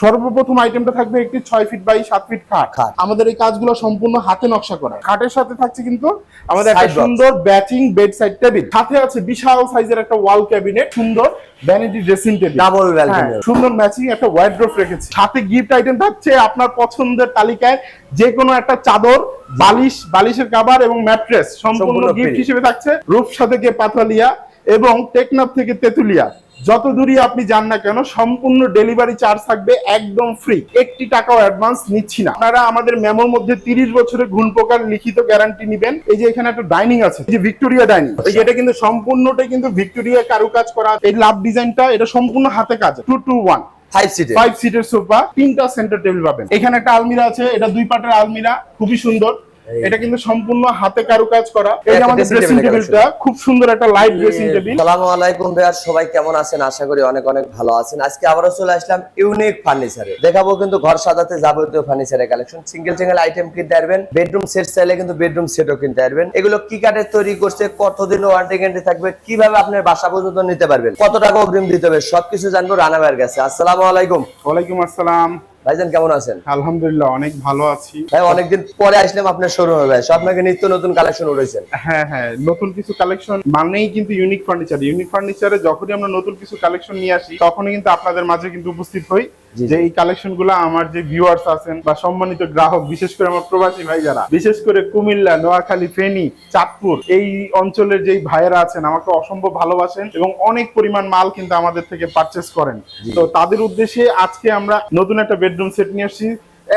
সর্বপ্রথম আইটেমটা থাকবে একটি ছয় ফিট বাই সাত ফিট খাট। আমাদের এই কাজগুলো সম্পূর্ণ হাতে নকশা করা। খাটের সাথে থাকছে কিন্তু আমাদের একটা সুন্দর ব্যাচিং বেড সাইড টেবিল সাথে আছে বিশাল সাইজের একটা ওয়াল ক্যাবিনেট সুন্দর ভ্যানিটি ড্রেসিং টেবিল ডাবল সুন্দর ম্যাচিং একটা ওয়ার্ড্রোপ রেখেছি। সাথে গিফট আইটেম থাকছে আপনার পছন্দের তালিকায় যে কোনো একটা চাদর বালিশ বালিশের কাভার এবং ম্যাট্রেস সম্পূর্ণ সম্পূর্ণ গিফট হিসেবে থাকছে। রূপসা থেকে পাথালিয়া এবং টেকনাফ থেকে তেতুলিয়া। যত দূরই আপনি যান না কেন সম্পূর্ণ ডেলিভারি চার্জ থাকবে একদম ফ্রি একটি টাকাও অ্যাডভান্স নিচ্ছি না। আপনারা আমাদের মেমোর মধ্যে তিরিশ বছরের গুণ প্রকার লিখিত গ্যারান্টি নেবেন। এই যে এখানে একটা ডাইনিং আছে এই যে ভিক্টোরিয়া ডাইনিং এটা কিন্তু সম্পূর্ণটাই কিন্তু ভিক্টোরিয়া কারুকাজ করা। এই লাভ ডিজাইনটা এটা সম্পূর্ণ হাতে কাজ। টু টু ওয়ান ফাইভ সিটে ফাইভ সিটের সোফা তিনটা সেন্টার টেবিল পাবেন। এখানে একটা আলমিরা আছে এটা দুই পাটের আলমিরা খুবই সুন্দর। এটা কিন্তু সম্পূর্ণ হাতে কারুকাজ করা। এই যে আমাদের ড্রেসিং টেবিলটা খুব সুন্দর একটা লাইট ড্রেসিং টেবিল সালামু আলাইকুম ভাইয়ার সবাই কেমন আছেন? আশা করি অনেক অনেক ভালো আছেন। আজকে আবারও চলে আসলাম ইউনিক ফার্নিচারে দেখাবো কিন্তু ঘর সাজাতে যাবতীয় ফার্নিচারের কালেকশন সিঙ্গেল সিঙ্গেল আইটেম কিনতে পারবেন বেডরুম সেট চাইলে কিন্তু বেডরুম সেটও কিনতে পারবেন। এগুলো কি কাঠের তৈরি করছে কতদিন ওয়ারেন্টি গ্যারান্টি থাকবে কীভাবে আপনার বাসা পর্যন্ত নিতে পারবেন কত টাকা অগ্রিম দিতে হবে সবকিছু জানব রানা ভাইয়ের কাছে। আসসালামু আলাইকুম। ওয়ালাইকুম আসসালাম। ভাইজান কেমন আছেন? আলহামদুলিল্লাহ অনেক ভালো আছি। হ্যাঁ অনেকদিন পরে আসলাম আপনার শোরুমে ভাই। সব আপনাকে নিত্য নতুন কালেকশন উঠেছেন হ্যাঁ হ্যাঁ নতুন কিছু কালেকশন মানেই কিন্তু ইউনিক ফার্নিচার ইউনিক ফার্নিচারে যখনই আমরা নতুন কিছু কালেকশন নিয়ে আসি তখনই কিন্তু আপনাদের মাঝে কিন্তু উপস্থিত হই। যে এই কালেকশনগুলো আমার যে ভিউয়ার্স আছেন বা সম্মানিত গ্রাহক বিশেষ করে আমার প্রবাসী ভাই যারা বিশেষ করে কুমিল্লা নোয়াখালী ফেনী চাঁদপুর এই অঞ্চলের যেই ভাইয়েরা আছেন আমাকে অসম্ভব ভালোবাসেন এবং অনেক পরিমাণ মাল কিন্তু আমাদের থেকে পারচেস করেন। তো তাদের উদ্দেশ্যে আজকে আমরা নতুন একটা বেডরুম সেট নিয়ে আসছি।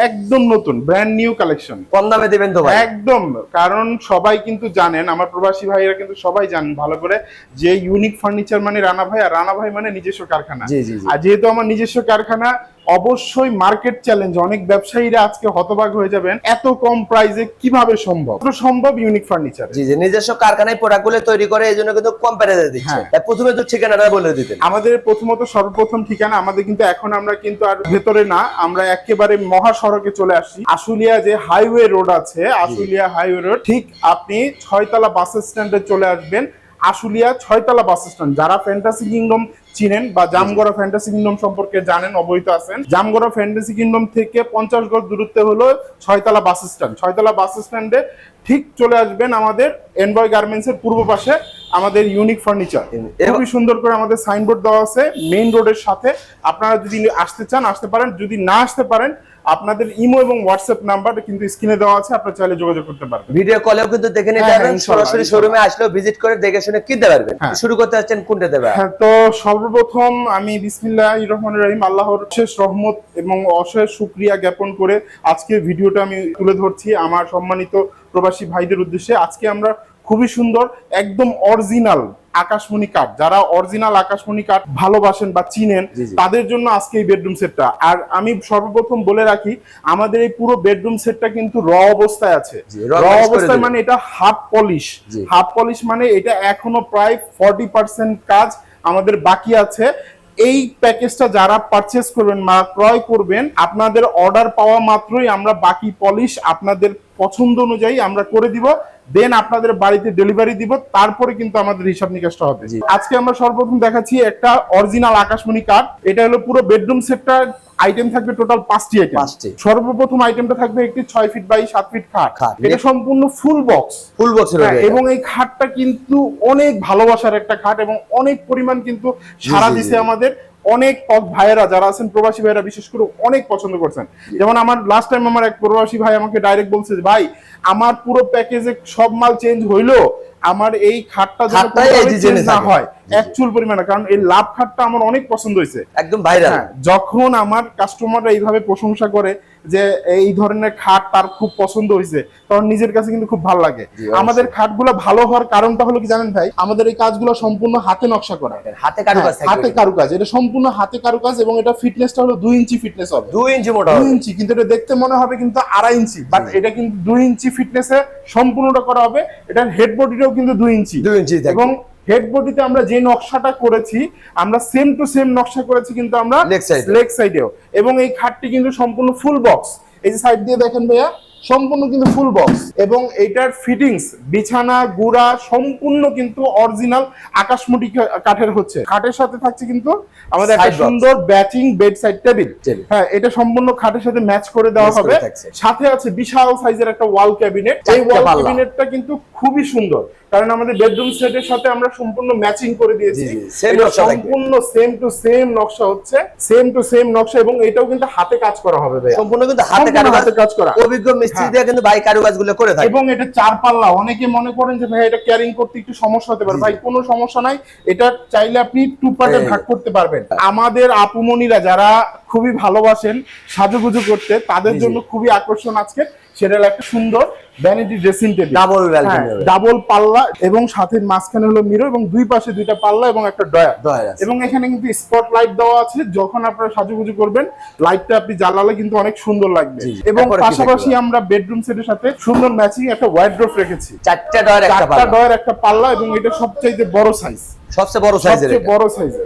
একদম নতুন ব্র্যান্ড নিউ কালেকশন কম দামে দেবেন তো একদম কারণ সবাই কিন্তু জানেন আমার প্রবাসী ভাইরা কিন্তু সবাই জানেন ভালো করে যে ইউনিক ফার্নিচার মানে রানা ভাই আর রানা ভাই মানে নিজস্ব কারখানা। আর যেহেতু আমার নিজস্ব কারখানা অবশ্যই মার্কেট চ্যালেঞ্জ। অনেক ব্যবসায়ীরা আজকে হতবাক হয়ে যাবেন এত কম প্রাইসে কীভাবে সম্ভব? সম্ভব ইউনিক ফার্নিচার জি জি নিজস্ব কারখানায় প্রোডাক্টগুলো তৈরি করে এই জন্য কিন্তু কম প্রাইসে দিচ্ছে। হ্যাঁ। তাই প্রথমে তো ঠিকানাটা বলে দিতেন। আমাদের প্রথমত সর্বপ্রথম ঠিকানা আমাদের কিন্তু এখন আমরা কিন্তু আর ভেতরে না আমরা একেবারে মহাসড়কে চলে আসছি আশুলিয়া যে হাইওয়ে রোড আছে আশুলিয়া হাইওয়ে রোড ঠিক আপনি ছয়তলা বাস স্ট্যান্ডে চলে আসবেন। আশুলিয়া ছয়তলা বাস স্ট্যান্ড। যারা ফ্যান্টাসি কিংডম চিনেন বা জামগড়া ফ্যান্টাসি কিংডম সম্পর্কে জানেন, অবহিত আছেন, জামগড়া ফ্যান্টাসি কিংডম থেকে পঞ্চাশ গজ দূরত্বে হলো ছয়তলা বাস স্ট্যান্ড। ছয়তলা বাস স্ট্যান্ডে ঠিক চলে আসবেন আমাদের এনবয় গার্মেন্টস এর পূর্ব পাশে আমাদের ইউনিক ফার্নিচার খুবই সুন্দর করে আমাদের সাইনবোর্ড দেওয়া আছে মেইন রোডের সাথে। আপনারা যদি আসতে চান, আসতে পারেন। যদি না আসতে পারেন আপনাদের ইমো এবং হোয়াটসঅ্যাপ নাম্বার কিন্তু স্ক্রিনে দেওয়া আছে আপনারা চাইলে যোগাযোগ করতে পারবেন ভিডিও কলেও কিন্তু দেখে নিতে হ্যাঁ, পারবেন সরাসরি। শোরুমে আসলেও ভিজিট করে দেখে শুনে কিনতে পারবেন হ্যাঁ। শুরু করতে যাচ্ছেন কোনটা দেবেন হ্যাঁ তো সর্বপ্রথম আমি বিসমিল্লাহ রহমান রহিম আল্লাহর শেষ রহমত এবং অশেষ শুক্রিয়া জ্ঞাপন করে আজকে ভিডিওটা আমি তুলে ধরছি আমার সম্মানিত প্রবাসী ভাইদের উদ্দেশ্যে আজকে আমরা খুবই সুন্দর একদম অরিজিনাল আকাশমণি কাঠ। যারা অরিজিনাল আকাশমণি কাঠ ভালোবাসেন বা চিনেন। তাদের জন্য আজকে এই বেডরুম সেটটা আর আমি সর্বপ্রথম বলে রাখি আমাদের এই পুরো বেডরুম সেটটা কিন্তু র অবস্থায় আছে। র অবস্থায় মানে এটা হাফ পলিশ হাফ পলিশ মানে এটা এখনও প্রায় ফর্টি পার্সেন্ট কাজ আমাদের বাকি আছে। এই প্যাকেজটা যারা পারচেস করবেন বা ক্রয় করবেন আপনাদের অর্ডার পাওয়া মাত্রই আমরা বাকি পলিশ আপনাদের পছন্দ অনুযায়ী আমরা করে দিব দেন আপনাদের বাড়িতে ডেলিভারি দিব তারপরে কিন্তু আমাদের হিসাব নিকাশটা হবে। আজকে আমরা সর্বপ্রথম দেখাচ্ছি একটা অরিজিনাল আকাশমণি কার্ড এটা হলো পুরো বেডরুম সেটটা আইটেম থাকবে টোটাল পাঁচটি আইটেম। সর্বপ্রথম আইটেমটা থাকবে একটি ছয় ফিট বাই সাত ফিট খাট। এটা সম্পূর্ণ ফুল বক্স ফুল বক্সের হ্যাঁ, এবং এই খাটটা কিন্তু অনেক ভালোবাসার একটা খাট এবং অনেক পরিমাণ কিন্তু সারা দিছে আমাদের অনেক অক ভাইয়েরা যারা আছেন প্রবাসী ভাইয়েরা বিশেষ করে অনেক পছন্দ করছেন যেমন আমার লাস্ট টাইম আমার এক প্রবাসী ভাই আমাকে ডাইরেক্ট বলছে যে, ভাই আমার পুরো প্যাকেজে সব মাল চেঞ্জ হইল আমার এই খাটটা যেন না হয়। এক চুল পরিমাণে কারণ এই লাভ খাটটা আমার অনেক পছন্দ হয়েছে। একদম ভাইরাল হ্যাঁ, যখন আমার কাস্টমাররা এইভাবে প্রশংসা করে যে এই ধরনের খাট তার খুব পছন্দ হয়েছে তখন নিজের কাছে কিন্তু খুব ভালো লাগে। আমাদের খাটগুলো ভালো হওয়ার কারণটা হলো কি জানেন ভাই? আমাদের এই কাজগুলো সম্পূর্ণ হাতে নকশা করা। হাতে কারুকাজ হ্যাঁ, হাতে কারুকাজ। এটা সম্পূর্ণ হাতে কারুকাজ এবং এটা ফিটনেসটা হলো দুই ইঞ্চি ফিটনেস হবে। দুই ইঞ্চি মোটা দুই ইঞ্চি কিন্তু এটা দেখতে মনে হবে কিন্তু আড়াই ইঞ্চি বাট এটা কিন্তু দুই ইঞ্চি ফিটনেসে সম্পূর্ণটা করা হবে। এটার হেড বডিটাও কিন্তু দুই ইঞ্চি। দুই ইঞ্চি এবং হেড বডিতে আমরা যে নকশাটা করেছি আমরা সেম টু সেম নকশা করেছি কিন্তু আমরা। লেগ সাইডেও এবং এই খাটটি কিন্তু সম্পূর্ণ ফুল বক্স এই যে সাইড দিয়ে দেখেন ভাইয়া সম্পূর্ণ কিন্তু ফুল বক্স এবং এটার ফিটিংস বিছানা গুড়া সম্পূর্ণ কিন্তু অরিজিনাল আকাশমুটি কাঠের হচ্ছে। খাটের সাথে থাকছে কিন্তু আমাদের একটা সুন্দর ব্যাচিং বেড সাইড টেবিল. হ্যাঁ এটা সম্পূর্ণ খাটের সাথে ম্যাচ করে দেওয়া হবে। সাথে আছে বিশাল সাইজের একটা ওয়াল ক্যাবিনেট এই ওয়াল ক্যাবিনেটটা কিন্তু খুবই সুন্দর। কারণ আমাদের বেডরুম সেটের সাথে আমরা সম্পূর্ণ ম্যাচিং করে দিয়েছি। সম্পূর্ণ সেম টু সেম নকশা হচ্ছে। সেম টু সেম নকশা এবং এটাও কিন্তু হাতে কাজ করা হবে ভাই সম্পূর্ণ কিন্তু হাতে হাতে কাজ করা। অভিজ্ঞ মিস্ত্রি হ্যাঁ। দিয়ে কিন্তু ভাই কারুকাজগুলো করে থাকে। এবং এটা চার পাল্লা অনেকে মনে করেন যে ভাই এটা ক্যারিং করতে একটু সমস্যা হতে পারে। ভাই কোনো সমস্যা নাই। এটা চাইলে আপনি টু পার্টে ভাগ করতে পারবেন। আমাদের আপুমনিরা যারা খুবই ভালোবাসেন সাজুগুজু করতে তাদের। জন্য খুবই আকর্ষণ আজকে সেটা একটা সুন্দর vanity dressing table double double পাল্লা এবং সাথে মাঝখানে হলো মিরর এবং দুই পাশে দুইটা পাল্লা এবং একটা ডয়ার আছে। এবং এখানে কিন্তু স্পট লাইট দেওয়া আছে যখন আপনারা সাজুগুজু করবেন লাইটটা আপনি জ্বালালে কিন্তু অনেক সুন্দর লাগবে। এবং পাশাপাশি আমরা বেডরুম সেটের সাথে সুন্দর ম্যাচিং একটা ওয়াইড্রোপ রেখেছি। চারটা ডয়ের একটা চারটা ডয়ার একটা পাল্লা এবং এটা সবচাইতে বড় সাইজ সবচেয়ে বড় সাইজের সবচেয়ে বড় সাইজের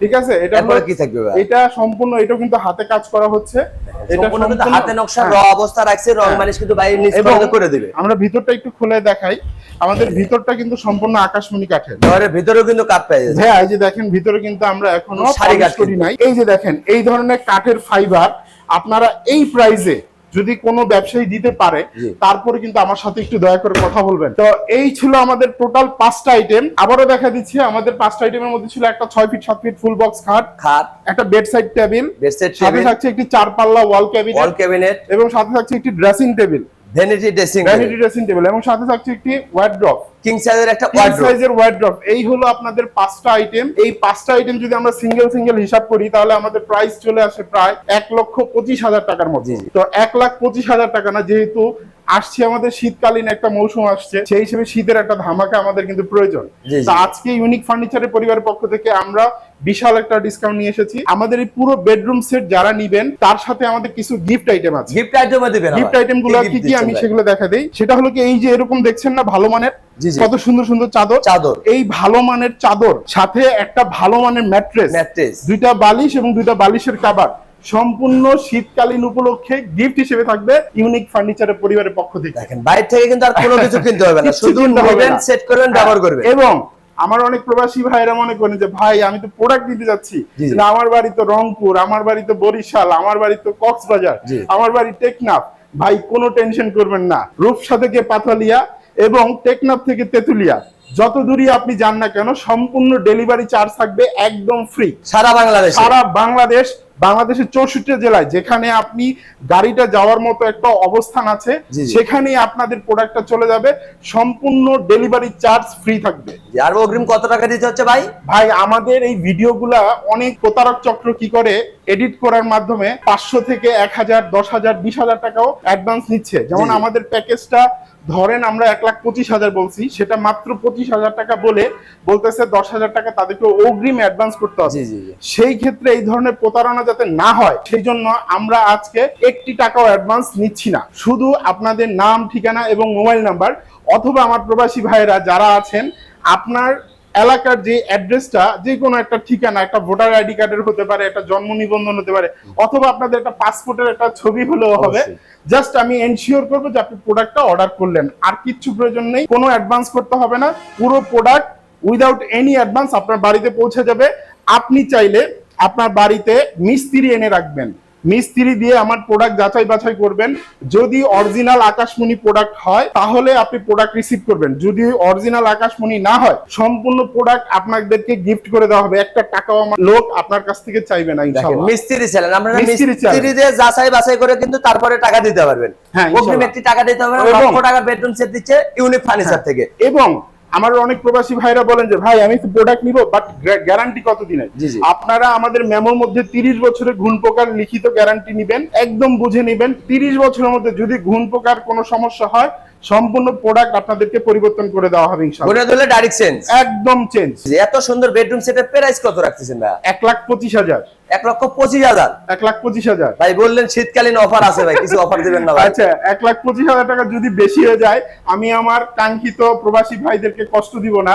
ঠিক আছে? এটা কি থাকবে এটা সম্পূর্ণ এটা কিন্তু হাতে কাজ করা হচ্ছে। হাতে নকশা র হ্যাঁ। অবস্থা রাখছে রং হ্যাঁ। মালিশ কিন্তু বাইরে করে দিবে। আমরা ভিতরটা একটু খুলে দেখাই। আমাদের ভিতরটা কিন্তু সম্পূর্ণ আকাশমণি কাঠের। ভিতরেও কিন্তু কাঠ হ্যাঁ এই যে দেখেন ভিতরে কিন্তু আমরা এখনও সারি কাঠ করি নাই। এই যে দেখেন এই ধরনের কাঠের ফাইবার আপনারা এই প্রাইজে যদি কোনো ব্যবসায়ী দিতে পারে তারপরে কিন্তু আমার সাথে একটু দয়া করে কথা বলবেন। তো এই ছিল আমাদের টোটাল পাঁচটা আইটেম আবারও দেখা দিচ্ছি আমাদের পাঁচটা আইটেমের মধ্যে ছিল একটা ছয় ফিট সাত ফিট ফুল বক্স খাট খাট একটা bed side table bed set সাথে টেবিল থাকছে একটি চার পাল্লা ওয়াল ক্যাবিনেট ওয়াল ক্যাবিনেট এবং সাথে থাকছে একটি dressing table vanity dressing vanity dressing table এবং সাথে থাকছে একটি ওয়ার্ড্রপ কিং সাইজের একটা ওয়ার্ড্রপ সাইজের ওয়ার্ড্রপ এই হলো আপনাদের পাঁচটা আইটেম এই পাঁচটা আইটেম যদি আমরা সিঙ্গেল সিঙ্গেল হিসাব করি তাহলে আমাদের প্রাইস চলে আসে প্রায় এক লক্ষ পঁচিশ হাজার টাকার মতো। জি। তো এক লাখ পঁচিশ হাজার টাকা না যেহেতু আসছে আমাদের শীতকালীন একটা মৌসুম আসছে সেই হিসেবে শীতের একটা ধামাকা আমাদের কিন্তু প্রয়োজন। তো আজকে ইউনিক ফার্নিচারের পরিবারের পক্ষ থেকে আমরা বিশাল একটা ডিসকাউন্ট নিয়ে এসেছি। আমাদের এই পুরো বেডরুম সেট যারা নিবেন তার সাথে আমাদের কিছু গিফট আইটেম আছে। গিফট আইটেম দিবেন গিফট আইটেমগুলো কি কি আমি সেগুলো দেখা দেই। সেটা হলো কি এই যে এরকম দেখছেন না ভালো মানের। কত সুন্দর সুন্দর চাদর। চাদর। এই ভালো মানের চাদর সাথে একটা ভালো মানের ম্যাট্রেস ম্যাট্রেস দুইটা বালিশ এবং দুইটা বালিশের কাবার সম্পূর্ণ শীতকালীন উপলক্ষে গিফট হিসেবে থাকবে ইউনিক ফার্নিচারের পরিবারের পক্ষ থেকে। দেখেন বাইরে থেকে কিন্তু আর কোনো কিছু কিনতে হবে না শুধু নেবেন সেট করবেন ব্যবহার করবেন। এবং আমার অনেক প্রবাসী ভাইরা মনে করেন যে ভাই আমি তো প্রোডাক্ট দিতে যাচ্ছি। আমার বাড়ি তো রংপুর আমার বাড়ি তো বরিশাল আমার বাড়ি তো কক্সবাজার আমার বাড়ি টেকনাফ। ভাই কোনো টেনশন করবেন না। রূপসা থেকে পাথালিয়া এবং টেকনাফ থেকে তেতুলিয়া। যত দূরই আপনি যান না কেন সম্পূর্ণ ডেলিভারি চার্জ থাকবে একদম ফ্রি সারা বাংলাদেশে। সারা বাংলাদেশ বাংলাদেশের চৌষট্টি জেলায় যেখানে আপনি গাড়িটা যাওয়ার মতো একটা অবস্থান আছে। সেখানেই আপনাদের প্রোডাক্টটা চলে যাবে সম্পূর্ণ ডেলিভারি চার্জ ফ্রি থাকবে আর অগ্রিম কত টাকা দিতে হচ্ছে ভাই ভাই আমাদের এই ভিডিওগুলা অনেক প্রতারক চক্র কি করে এডিট করার মাধ্যমে পাঁচশো থেকে এক হাজার দশ হাজার বিশ হাজার টাকাও অ্যাডভান্স নিচ্ছে যেমন। আমাদের প্যাকেজটা ধরেন আমরা এক লাখ পঁচিশ হাজার বলছি সেটা মাত্র পঁচিশ হাজার টাকা বলে বলতেছে দশ হাজার টাকা তাদেরকে অগ্রিম অ্যাডভান্স করতে হবে। সেই ক্ষেত্রে এই ধরনের প্রতারণা যাতে না হয় সেই জন্য আমরা আজকে একটি টাকাও অ্যাডভান্স নিচ্ছি না। শুধু আপনাদের নাম ঠিকানা এবং মোবাইল নাম্বার অথবা আমার প্রবাসী ভাইয়েরা যারা আছেন আপনার এলাকার যে অ্যাড্রেসটা যে কোনো একটা ঠিকানা একটা ভোটার আইডি কার্ডের হতে পারে একটা জন্ম নিবন্ধন হতে পারে অথবা আপনাদের একটা পাসপোর্টের একটা ছবি হলেও হবে। জাস্ট আমি এনশিওর করব যে আপনি প্রোডাক্টটা অর্ডার করলেন। আর কিচ্ছু প্রয়োজন নেই, কোনো অ্যাডভান্স করতে হবে না। পুরো প্রোডাক্ট উইদাউট এনি অ্যাডভান্স আপনার বাড়িতে পৌঁছে যাবে। আপনি চাইলে আপনার বাড়িতে মিস্ত্রি এনে রাখবেন। মিস্ত্রি দিয়ে আমার প্রোডাক্ট যাচাই বাছাই করবেন। যদি অরিজিনাল আকাশমণি প্রোডাক্ট হয় তাহলে আপনি প্রোডাক্ট রিসিভ করবেন। যদি অরিজিনাল আকাশমণি না হয় সম্পূর্ণ প্রোডাক্ট আপনাদেরকে গিফট করে দেওয়া হবে। একটা টাকাও আমার লোক আপনার কাছ থেকে চাইবে না ইনশাআল্লাহ। মিস্ত্রি চ্যানেল আমরা মিস্ত্রি মিস্ত্রি দিয়ে যাচাই বাছাই করে কিন্তু তারপরে টাকা দিতে পারবেন। হ্যাঁ, অগ্রিম। একটি টাকা দিতে হবে না, এবং- লক্ষ টাকা বেডরুম সেট দিচ্ছে ইউনিক ফার্নিচার হ্যাঁ। থেকে। এবং আমার অনেক প্রবাসী ভাইরা বলেন যে ভাই আমি তো প্রোডাক্ট নিব বাট গ্যারান্টি কত দিনের। আপনারা আমাদের মেমোর মধ্যে তিরিশ বছরের ঘুণ পোকার লিখিত গ্যারান্টি নিবেন একদম বুঝে নিবেন তিরিশ বছরের মধ্যে যদি ঘুণ পোকার কোনো সমস্যা হয় সম্পূর্ণ প্রোডাক্ট আপনাদেরকে পরিবর্তন করে দেওয়া হবে ইনশাআল্লাহ। ধরলে ডাইরেক্ট চেঞ্জ একদম চেঞ্জ এত সুন্দর বেডরুম সেটের প্রাইস কত রাখতেছেন ভাই? এক লাখ পঁচিশ হাজার। এক লক্ষ পঁচিশ হাজার? এক লাখ পঁচিশ হাজার। ভাই বললেন শীতকালীন অফার আছে ভাই কিছু অফার দিবেন না ভাই। আচ্ছা এক লাখ পঁচিশ হাজার টাকা যদি বেশি হয়ে যায় আমি আমার কাঙ্ক্ষিত প্রবাসী ভাইদেরকে কষ্ট দিব না।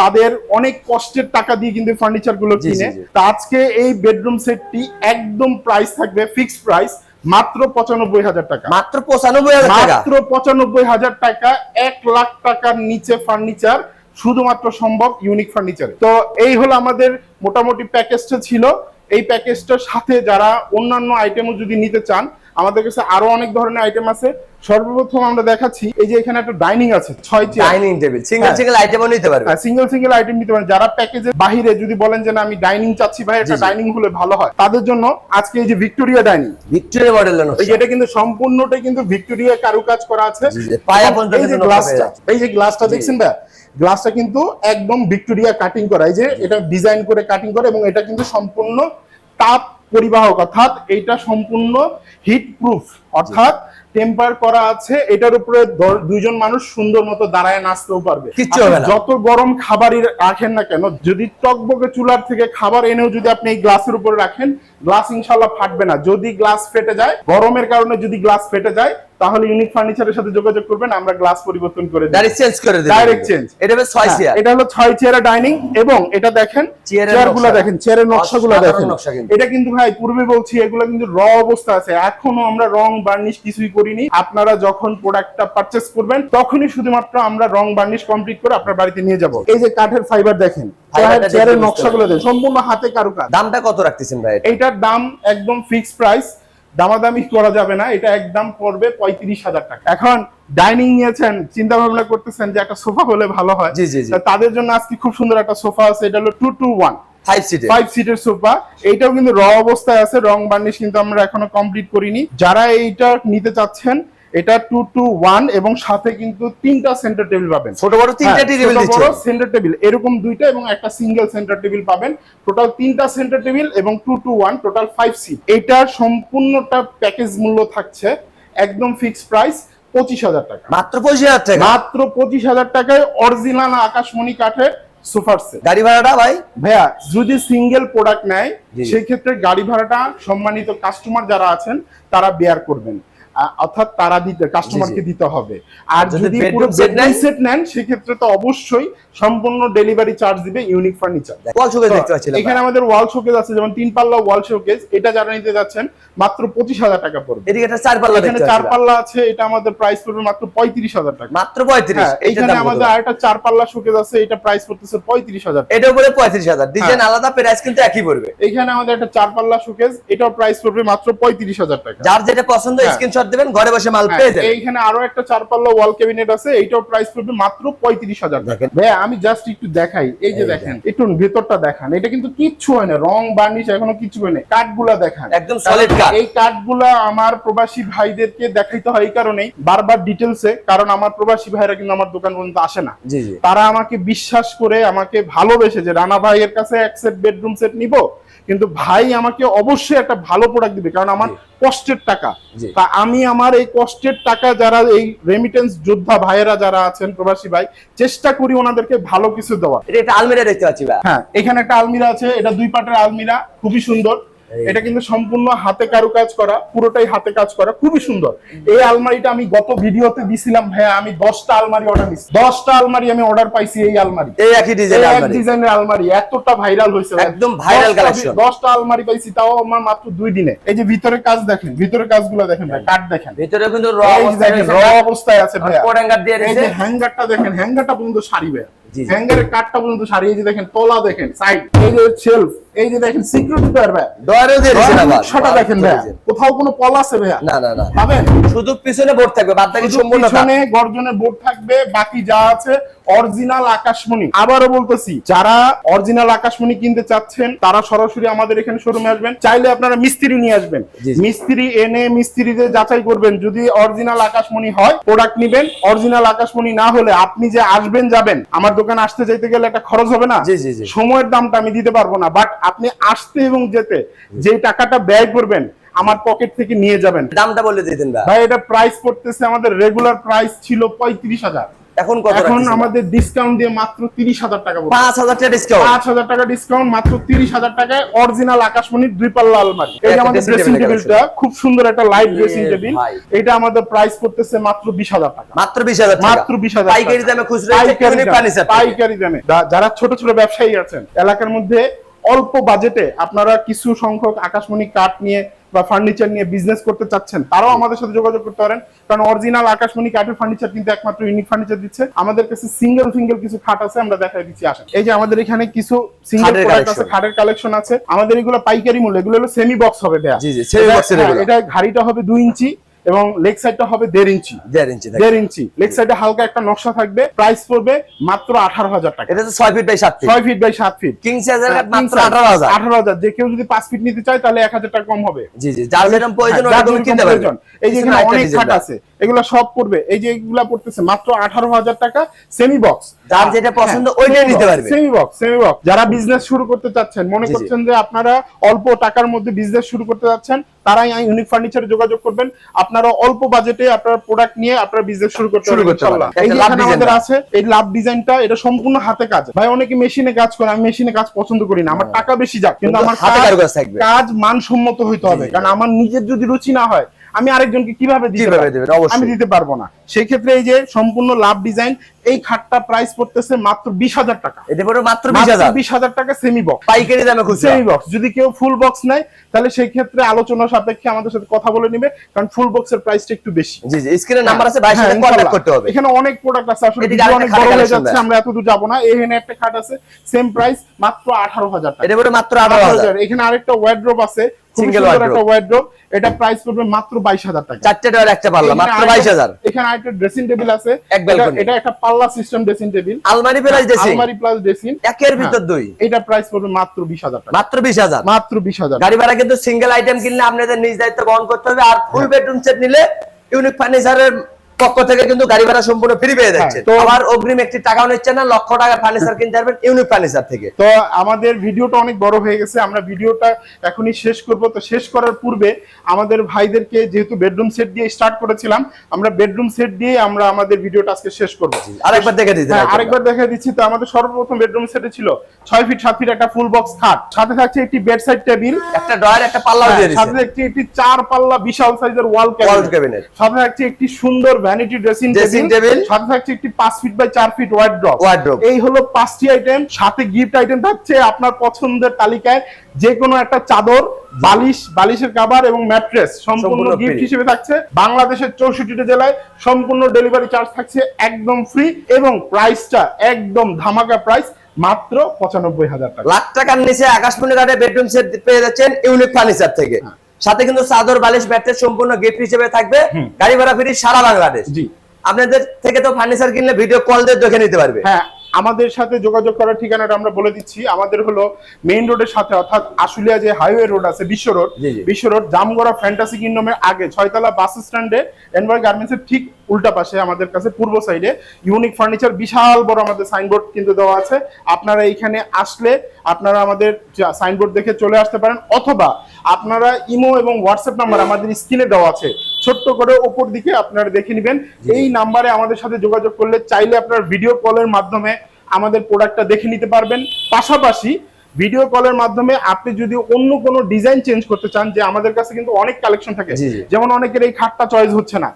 তাদের অনেক কষ্টের টাকা দিয়ে কিন্তু ফার্নিচারগুলো কিনে। তা আজকে এই বেডরুম সেটটি একদম প্রাইস থাকবে ফিক্সড প্রাইস মাত্র পঁচানব্বই হাজার টাকা। মাত্র পঁচানব্বই হাজার মাত্র পঁচানব্বই হাজার টাকা এক লাখ টাকার নিচে ফার্নিচার শুধুমাত্র সম্ভব ইউনিক ফার্নিচার তো এই হলো আমাদের মোটামুটি প্যাকেজটা ছিল। এই প্যাকেজটার সাথে যারা অন্যান্য আইটেমও যদি নিতে চান আমাদের কাছে আরও অনেক ধরনের আইটেম আছে। সর্বপ্রথম আমরা দেখাচ্ছি এই যে এখানে একটা ডাইনিং আছে ছয় chair dining table single. Single আইটেমও নিতে পারবে। সিঙ্গেল সিঙ্গেল আইটেম নিতে পারেন যারা প্যাকেজের বাহিরে যদি বলেন যে না আমি ডাইনিং চাচ্ছি ভাই একটা জি। ডাইনিং হলে ভালো হয়। তাদের জন্য আজকে এই যে ভিক্টোরিয়া ডাইনিং ভিক্টোরিয়া মডেলের এই যে এটা কিন্তু সম্পূর্ণটাই কিন্তু ভিক্টোরিয়া কারুকাজ করা আছে। পায়া পর্যন্ত এই যে গ্লাসটা এই যে গ্লাসটা দেখছেন ভাই? গ্লাসটা কিন্তু একদম ভিক্টোরিয়া কাটিং করা এই যে এটা ডিজাইন করে কাটিং করে এবং এটা কিন্তু সম্পূর্ণ তাপ পরিবাহক অর্থাৎ এটা সম্পূর্ণ হিট প্রুফ অর্থাৎ টেম্পার করা আছে এটার উপরে দুইজন মানুষ সুন্দর মতো দাঁড়ায় নাচতেও পারবে কিচ্ছু হবে না। যত গরম খাবারই রাখেন না কেন যদি টকবকে চুলার থেকে খাবার এনেও যদি আপনি এই গ্লাসের উপরে রাখেন গ্লাস ইনশাল্লাহ ফাটবে না যদি গ্লাস ফেটে যায় গরমের কারণে যদি গ্লাস ফেটে যায় তাহলে ইউনিক ফার্নিচারের সাথে যোগাযোগ করবেন আমরা গ্লাস পরিবর্তন করে ডাইরেক্ট চেঞ্জ করে দেবে। Direct change। এটা হবে ছয় হ্যাঁ, চেয়ার এটা হলো ছয় চেয়ারের ডাইনিং এবং এটা দেখেন চেয়ারগুলো দেখেন চেয়ারের নকশাগুলো দেখেন। এটা কিন্তু ভাই পূর্বে বলছি এগুলো কিন্তু র অবস্থা আছে। এখনও আমরা রং বার্নিশ কিছুই করিনি। আপনারা যখন প্রোডাক্টটা পারচেস করবেন তখনই শুধুমাত্র আমরা রং বার্নিশ কমপ্লিট করে আপনার বাড়িতে নিয়ে যাব। এই যে কাঠের ফাইবার দেখেন চেয়ারের নকশাগুলো দেখেন সম্পূর্ণ হাতে কারুকাজ। দামটা কত রাখতেছেন ভাই এটার দাম একদম ফিক্সড প্রাইস দামাদামি করা যাবে না এটা একদম পড়বে পঁয়ত্রিশ হাজার টাকা। এখন ডাইনিং নিয়েছেন চিন্তা ভাবনা করতেছেন যে একটা সোফা হলে ভালো হয়। জি, জি, জি। তাদের জন্য আজকে খুব সুন্দর একটা সোফা আছে এটা হলো টু টু ওয়ান ফাইভ সিটের ফাইভ সিটের সোফা। এইটাও কিন্তু র অবস্থায় আছে রং বার্নিশ কিন্তু আমরা এখনও কমপ্লিট করিনি। যারা এইটা নিতে চাচ্ছেন এটা টু টু ওয়ান এবং সাথে কিন্তু তিনটা সেন্টার টেবিল পাবেন। ছোট বড় তিনটা হ্যাঁ, টেবিল ছোট বড় সেন্টার টেবিল এরকম দুইটা এবং একটা সিঙ্গেল সেন্টার টেবিল পাবেন। টোটাল তিনটা সেন্টার টেবিল এবং two two one total five seat এটার সম্পূর্ণটা প্যাকেজ মূল্য থাকছে একদম ফিক্স প্রাইস পঁচিশ হাজার টাকা। মাত্র পঁচিশ হাজার টাকা? মাত্র পঁচিশ হাজার টাকায় অরিজিনাল আকাশমণি কাঠের সোফার সেট। গাড়ি ভাড়াটা ভাই? ভাইয়া যদি সিঙ্গেল প্রোডাক্ট নেয়। সেই ক্ষেত্রে গাড়ি ভাড়াটা সম্মানিত কাস্টমার যারা আছেন তারা বেয়ার করবেন। অর্থাৎ তারা দিতে কাস্টমারকে দিতে হবে। আর যদি পুরো বেডরুম সেট নেন সেক্ষেত্রে তো অবশ্যই সম্পূর্ণ ডেলিভারি চার্জ দিবে ইউনিক ফার্নিচার কল চোখে দেখতে পাচ্ছিলাম এখানে আমাদের ওয়াল শোকেজ আছে যেমন তিন পাল্লা ওয়াল শোকেজ এটা যারা নিতে যাচ্ছেন মাত্র পঁচিশ হাজার টাকা পড়বে। এদিকে একটা চার পাল্লা এখানে চার পাল্লা আছে এটা আমাদের প্রাইস পড়বে মাত্র পঁয়ত্রিশ হাজার টাকা। মাত্র পঁয়ত্রিশ হ্যাঁ, এইখানে আমাদের আরেকটা চার পাল্লা শোকেজ আছে এটা প্রাইস পড়তেছে পঁয়ত্রিশ হাজার এটা উপরে পঁয়ত্রিশ হাজার ডিজাইন হ্যাঁ। আলাদা প্রাইস কিন্তু একই পড়বে। এখানে আমাদের একটা চার পাল্লা শোকেজ এটাও প্রাইস পড়বে মাত্র পঁয়ত্রিশ হাজার টাকা। যার যেটা পছন্দ হ্যাঁ। স্ক্রিনশট দিবেন ঘরে বসে মাল হ্যাঁ, পেয়ে যাবেন। এইখানে আরও একটা চার পাল্লা ওয়াল ক্যাবিনেট আছে এইটাও প্রাইস পড়বে মাত্র পঁয়ত্রিশ হাজার টাকা। দেখেন। ভাইয়া আমি জাস্ট একটু দেখাই এই যে দেখেন একটু ভেতরটা দেখান এটা কিন্তু কিচ্ছু হয় না রং বার্নিশ এখনও কিছু হয় না কাঠগুলা দেখান। একদম solid কাঠ। এই কাঠগুলা আমার প্রবাসী ভাইদেরকে দেখাইতে হয় এই কারণেই বারবার ডিটেলসে কারণ আমার প্রবাসী ভাইরা কিন্তু আমার দোকান পর্যন্ত আসে না। তারা আমাকে বিশ্বাস করে আমাকে ভালোবেসে যে রানা ভাইয়ের কাছে এক সেট বেডরুম সেট নিব কিন্তু ভাই আমাকে অবশ্যই একটা ভালো প্রোডাক্ট দিবে কারণ আমার কষ্টের টাকা। তা আমি আমার এই কষ্টের টাকা যারা এই রেমিটেন্স যোদ্ধা ভাইয়েরা যারা আছেন প্রবাসী ভাই চেষ্টা করি ওনাদেরকে ভালো কিছু দেওয়া এটা একটা আলমিরা দেখতে পাচ্ছি হ্যাঁ এখানে একটা আলমিরা আছে এটা দুই পাটের আলমিরা খুবই সুন্দর। এটা কিন্তু সম্পূর্ণ হাতে কারু কাজ করা পুরোটাই হাতে কাজ করা খুবই সুন্দর। এই আলমারিটা আমি গত ভিডিওতে দিছিলাম ভাইয়া আমি দশটা আলমারি অর্ডার দিচ্ছি দশটা আলমারি আমি অর্ডার পাইছি এই আলমারি। এই একই ডিজাইন এক ডিজাইনের আলমারি এতটা ভাইরাল হয়েছে একদম ভাইরাল দশটা- collection। দশটা আলমারি পাইছি তাও আমার মাত্র দুই দিনে। এই যে ভিতরে কাজ দেখেন ভিতরে কাজগুলো দেখেন ভাই কাঠ দেখেন। ভিতরে কিন্তু র অবস্থায় আছে ভাইয়া। দিয়ে এই যে হ্যাঙ্গারটা দেখেন হ্যাঙ্গারটা পর্যন্ত সারি ভাইয়া। জি, জি। পর্যন্ত সারি যে দেখেন তলা দেখেন সাইড এই যে শেলফ এই যে দেখেন সিকিউরিটি ডোর ভাইয়া ডয়ারও দিয়ে দিয়েছে আবার। নকশাটা দেখেন ভাইয়া কোথাও কোনো পল আছে ভাইয়া? না না না। পাবেন? শুধু পিছনে বোর্ড থাকবে বাদ বাকি সম্পূর্ণ পিছনে গর্জনের বোর্ড থাকবে বাকি যা আছে অরিজিনাল আকাশমণি। আবারও বলতেছি যারা অরিজিনাল আকাশমণি কিনতে চাচ্ছেন তারা সরাসরি আমাদের এখানে শোরুমে আসবেন। চাইলে আপনারা মিস্ত্রি নিয়ে আসবেন। মিস্ত্রি এনে মিস্ত্রিদের যাচাই করবেন। যদি অরিজিনাল আকাশমণি হয় প্রোডাক্ট নিবেন। অরিজিনাল আকাশমণি না হলে আপনি যে আসবেন যাবেন আমার দোকানে আসতে যাইতে গেলে একটা খরচ হবে না? জি, জি, জি। সময়ের দামটা আমি দিতে পারব না। বাট আপনি আসতে এবং যেতে যে টাকাটা ব্যয় করবেন আমার পকেট থেকে নিয়ে যাবেন। দামটা বলে দিতেন ভাই। এটা প্রাইস পড়তেছে আমাদের রেগুলার প্রাইস ছিল পঁয়ত্রিশ হাজার। এখন কত এখন আমাদের ডিসকাউন্ট দিয়ে মাত্র তিরিশ হাজার টাকা পড়বে। পাঁচ হাজার টাকা ডিসকাউন্ট পাঁচ হাজার টাকা ডিসকাউন্ট মাত্র তিরিশ হাজার টাকায় অরিজিনাল আকাশমণির দুই পাল্লা আলমারি। এই আমাদের ড্রেসিং টেবিলটা খুব সুন্দর একটা লাইট ড্রেসিং টেবিল এটা আমাদের প্রাইস পড়তেছে মাত্র বিশ হাজার টাকা। মাত্র বিশ হাজার টাকা। মাত্র বিশ হাজার পাইকারি দামে খুচরো পাইকারি দামে, যারা ছোট ছোট ব্যবসায়ী আছেন এলাকার মধ্যে অল্প বাজেটে আপনারা কিছু সংখ্যক আকাশমণি কাঠ নিয়ে বা ফার্নিচার নিয়ে বিজনেস করতে চাচ্ছেন তারাও আমাদের সাথে যোগাযোগ করতে পারেন। কারণ অরিজিনাল আকাশমণি কাঠের ফার্নিচার কিন্তু একমাত্র ইউনিক ফার্নিচার দিচ্ছে। আমাদের কাছে সিঙ্গেল সিঙ্গেল কিছু খাট আছে আমরা দেখাই দিচ্ছি আসেন। এই যে আমাদের এখানে কিছু সিঙ্গেল খাটের আছে খাটের কালেকশন আছে। আমাদের এগুলো পাইকারি মূল্য এগুলো হলো সেমি বক্স হবে দেয়া এটা ঘাড়িটা হবে দুই ইঞ্চি। এবং লেগ সাইডটা হবে দেড় ইঞ্চি। দেড় ইঞ্চি দেড় ইঞ্চি। লেগ সাইডে হালকা একটা নকশা থাকবে প্রাইস পড়বে মাত্র আঠারো হাজার টাকা। এটা ছয় ফিট বাই সাত ছয় ফিট বাই সাত ফিট কিং সাইজের মাত্র আঠারো হাজার। আঠারো হাজার। যে কেউ যদি পাঁচ ফিট নিতে চায় তাহলে এক হাজার টাকা কম হবে। জি জি। যার যেরকম প্রয়োজন এই যে এখানে অনেক খাট আছে। এগুলো সব পড়বে। এই যে এগুলা পড়তেছে মাত্র আঠারো হাজার টাকা সেমি বক্স যার যেটা পছন্দ ওইটাই নিতে পারবে। সেমি বক্স সেমি বক্স যারা বিজনেস শুরু করতে চাচ্ছেন মনে। করছেন যে আপনারা অল্প টাকার মধ্যে বিজনেস শুরু করতে যাচ্ছেন তারাই ইউনিক ফার্নিচারে যোগাযোগ করবেন। আপনারা অল্প বাজেটে আপনার প্রোডাক্ট নিয়ে আপনারা বিজনেস শুরু করতে পারবেন করতে ইনশাআল্লাহ। এই যে লাভ এখানে আমাদের আছে এই লাভ ডিজাইনটা এটা সম্পূর্ণ হাতে কাজ। ভাই অনেকে মেশিনে কাজ করে আমি মেশিনে কাজ পছন্দ করি না। আমার টাকা বেশি যাক কিন্তু আমার। কাজ মানসম্মত হইতে হবে। কারণ আমার নিজের যদি রুচি না হয় আমি আরেকজনকে কীভাবে কীভাবে দেবেন? আমি দিতে পারব না। সেই ক্ষেত্রে এই যে সম্পূর্ণ লাভ ডিজাইন এই খাটটা প্রাইস পড়তেছে মাত্র বিশ হাজার টাকা। এটা মাত্র বিশ হাজার। বিশ হাজার টাকা সেমি বক্স পাইকারি দামে সেমি বক্স যদি কেউ ফুল বক্স নেয় তাহলে সেই ক্ষেত্রে আলোচনা সাপেক্ষে আমাদের সাথে কথা বলে নিবে কারণ ফুল বক্স বক্সের প্রাইসটা একটু বেশি। জি জি। স্ক্রিনে নাম্বার আছে হ্যাঁ, সাথে কন্ট্যাক্ট করতে হবে। এখানে অনেক প্রোডাক্ট আছে আসলে অনেক বড় হয়ে যাচ্ছে। আমরা এতদূর যাব না। এখানে একটা খাট আছে সেম প্রাইস মাত্র আঠারো হাজার টাকা। এটা পড়বে মাত্র আঠারো হাজার। 18,000 এখানে আরেকটা ওয়ার্ড্রোব আছে ওয়ার্ড্রোব এটা প্রাইস পড়বে মাত্র বাইশ হাজার টাকা। চারটে ডয়ার একটা পাল্লা মাত্র আরেকটা- বাইশ হাজার। এখানে আরেকটা ড্রেসিং টেবিল আছে। এক এটা- এটা একটা পাল্লা সিস্টেম ড্রেসিং টেবিল আলমারি প্লাস ড্রেসিং আলমারি প্লাস ড্রেসিং একের ভিতর দুই। এটা প্রাইস পড়বে মাত্র বিশ হাজার টাকা। মাত্র বিশ হাজার। মাত্র গাড়ি ভাড়া কিন্তু সিঙ্গেল আইটেম কিনলে আপনাদের নিজ দায়িত্ব বহন করতে হবে। আর ফুল বেডরুম সেট নিলে ইউনিক ফার্নিচারের পক্ষ থেকে কিন্তু গাড়ি ভাড়া সম্পূর্ণ ফ্রি পেয়ে যাচ্ছে। তো- আবার অগ্রিম একটি টাকাও নিচ্ছে না লক্ষ টাকার ফার্নিচার কিনতে পারবেন ইউনিক ফার্নিচার থেকে। তো আমাদের ভিডিওটা অনেক বড় হয়ে গেছে আমরা ভিডিওটা এখনই শেষ করব। তো শেষ করার পূর্বে আমাদের ভাইদেরকে যেহেতু বেডরুম সেট দিয়ে স্টার্ট করেছিলাম আমরা বেডরুম সেট দিয়ে আমরা আমাদের ভিডিওটা আজকে শেষ করব। আরেকবার দেখে দিতে হ্যাঁ, আরেকবার দেখা দিচ্ছি। তো আমাদের সর্বপ্রথম বেডরুম সেটে ছিল ছয় ফিট সাত ফিট একটা ফুল বক্স খাট। সাথে থাকছে একটি বেড সাইড টেবিল একটা ডয়ার একটা পাল্লা দিয়ে সাথে একটি চার পাল্লা বিশাল সাইজের ওয়াল ক্যাবিনেট সাথে থাকছে একটি সুন্দর ভ্যানিটি ড্রেসিং টেবিল সাথে থাকছে একটি feet by feet wardrobe Wardrobe। এই হলো পাঁচটি আইটেম সাথে গিফট আইটেম থাকছে আপনার পছন্দের তালিকায় যে কোনো একটা চাদর বালিশ বালিশের কাভার এবং ম্যাট্রেস সম্পূর্ণ গিফট হিসেবে থাকছে। বাংলাদেশের চৌষট্টিটা জেলায় সম্পূর্ণ ডেলিভারি চার্জ থাকছে একদম ফ্রি এবং প্রাইসটা একদম ধামাকা প্রাইস মাত্র পঁচানব্বই হাজার টাকা। লাখ টাকার নিচে আকাশমণি ঘাটে বেডরুম সেট পেয়ে যাচ্ছেন ইউনিক ফার্নিচার থেকে। হ্যাঁ। সাথে কিন্তু চাদর বালিশ ব্যাটের সম্পূর্ণ গিফট হিসেবে থাকবে। গাড়ি ভাড়া ফ্রি সারা বাংলাদেশ। জি। আপনাদের থেকে তো ফার্নিচার কিনলে ভিডিও কল দিয়ে দেখে নিতে পারবে। হ্যাঁ আমাদের সাথে যোগাযোগ করার ঠিকানাটা আমরা বলে দিচ্ছি। আমাদের হলো মেইন রোডের সাথে অর্থাৎ আশুলিয়া যে হাইওয়ে রোড আছে বিশ্ব রোড। বিশ্ব রোড জামগড়া ফ্যান্টাসি কিংডমের আগে ছয়তলা বাস স্ট্যান্ডে এনভার গার্মেন্টস এর ঠিক উল্টা পাশে আমাদের কাছে পূর্ব সাইডে ইউনিক ফার্নিচার বিশাল বড় আমাদের সাইনবোর্ড কিন্তু দেওয়া আছে। আপনারা এইখানে আসলে আপনারা আমাদের সাইনবোর্ড দেখে চলে আসতে পারেন অথবা আপনারা ইমো এবং হোয়াটসঅ্যাপ নাম্বার আমাদের স্ক্রিনে দেওয়া আছে। ছোট্ট করে ওপর দিকে আপনারা দেখে নেবেন। এই নাম্বারে আমাদের সাথে যোগাযোগ করলে চাইলে আপনার ভিডিও কলের মাধ্যমে আমাদের প্রোডাক্টটা দেখে নিতে পারবেন। পাশাপাশি ভিডিও কলের মাধ্যমে আপনি যদি অন্য কোনো ডিজাইন চেঞ্জ করতে চান যে আমাদের কাছে কিন্তু অনেক কালেকশন থাকে। যেমন অনেকের এই খাটটা চয়েস হচ্ছে না।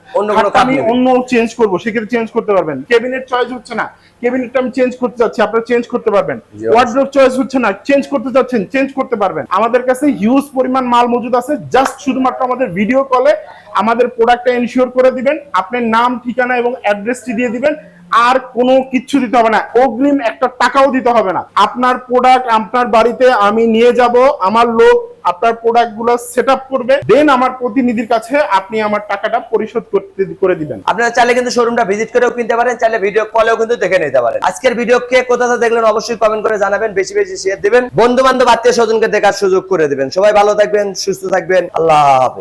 আমি অন্য চেঞ্জ করব সেক্ষেত্রে চেঞ্জ করতে পারবেন। কেবিনেট চয়েস হচ্ছে না। কেবিনেটটা আমি চেঞ্জ করতে চাচ্ছি আপনারা চেঞ্জ করতে পারবেন। ওয়ার্ড্রোব চয়েস হচ্ছে না চেঞ্জ করতে চাচ্ছেন চেঞ্জ করতে পারবেন। আমাদের কাছে হিউজ পরিমাণ মাল মজুদ আছে জাস্ট শুধুমাত্র আমাদের ভিডিও কলে আমাদের প্রোডাক্টটা এনশিওর করে দিবেন আপনার নাম ঠিকানা এবং অ্যাড্রেসটি দিয়ে দিবেন। আর কোনো কিচ্ছু দিতে হবে না। অগ্রিম একটা টাকাও দিতে হবে না। আপনার প্রোডাক্ট আপনার বাড়িতে আমি নিয়ে যাব, আমার লোক আপনার প্রোডাক্টগুলো সেট আপ করবে দেন আমার প্রতিনিধির কাছে আপনি আমার টাকাটা পরিশোধ করতে, করে দিবেন। আপনারা চাইলে কিন্তু শোরুমটা ভিজিট করেও কিনতে পারেন, চাইলে ভিডিও কলেও কিন্তু দেখে নিতে পারেন। আজকের ভিডিও কে কোথা দেখলেন অবশ্যই কমেন্ট করে জানাবেন, বেশি বেশি শেয়ার দিবেন। বন্ধু বান্ধব আত্মীয় স্বজনকে দেখার সুযোগ করে দিবেন। সবাই ভালো থাকবেন, সুস্থ থাকবেন, আল্লাহ হাফেজ।